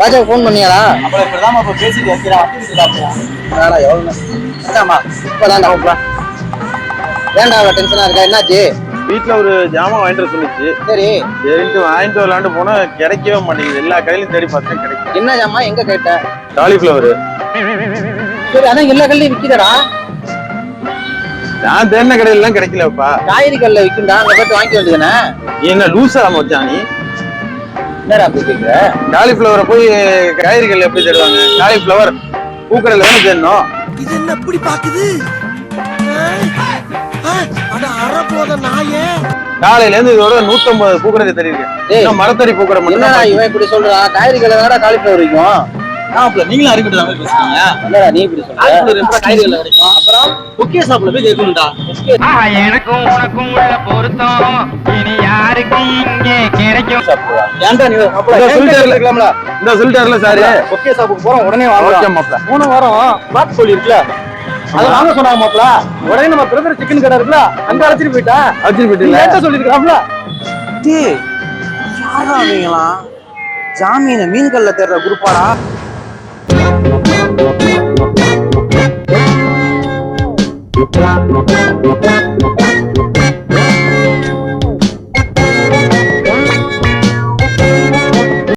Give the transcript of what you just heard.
ராஜா phone பண்ணியாடா? அப்புறம் இப்படிதான் இப்ப பேசிட்டு விட்டுட்டாப்லையா வேணா எவ்வளோ என்னம்மா இப்போதான்டா கூப்பிடா ஏன்டா அவ்வளோ டென்ஷனாக இருக்கா? என்னாச்சு? வீட்டுல ஒரு ஜாமான் வாங்கிட்டு சொல்லிச்சு சரி. சரின்ட்டு வாங்கிட்டு வரலான்ட்டு போனா கிடைக்கவே மாட்டேங்குது. எல்லா கடையிலும் தேடி பார்த்தேன் கிடைக்கும். என்ன ஜாமா எங்க கேட்ட? காலிஃபிளவர் சரி அதான் எல்லா கல்லையும் விற்கிதடா நான் தேடின கடையிலாம் கிடைக்கலப்பா. காய்கறி கல்ல விற்குண்டா அங்க போயிட்டு வாங்கிக்க வேண்டியதுதானே நீ என்ன லூசா மச்சான் நீ? என்னடா அப்படி கேட்குற காலிஃபிளவரை போய் காய்கறிகள் எப்படி தேடுவாங்க காலிஃபிளவர் பூக்கடையில் தானே தேடணும் இது என்ன இப்படி பாக்குது? காலையில இருந்து இதோட நூத்தம்பது பூக்கடை தெரியுது. மரத்தடி பூக்கடை மட்டும் இவன் இப்படி சொல்றான்? காய்கறி கல்ல தானடா காலிஃபிளவர் ஆமாப்ல நீங்களும் அறிக்கிட்டு தான் பேசுறீங்க என்னடா நீ இப்படி சொல்ற? காய்கறி அப்புறம் முக்கிய ஷாப்ல போய் கேட்கணும்டா. ஆஹா, எனக்கும் உனக்கும் உள்ள பொருத்தம். இனி கிடைக்கும் இந்த சொல்லிட்டாருல சாரு. ஒக்கே ஷாப்புக்கு போறோம்? உடனே ஓகே வாங்கலாம் மாப்ள மூணு வாரம் பாத் சொல்லி இருக்குல்ல? அது வாங்க சொன்னாங்க மாப்ள உடனே நம்ம பிரதர் சிக்கன் கடை இருக்குல்ல அங்க அழைச்சிட்டு போயிட்டா? அடிச்சுட்டு போயிட்டீங்களா? லேட்டா சொல்லிருக்காப்ல டேய் யாரா அவங்களாம் ஜாமீன மீன் கல்ல தேடுற குரூப்பாடா?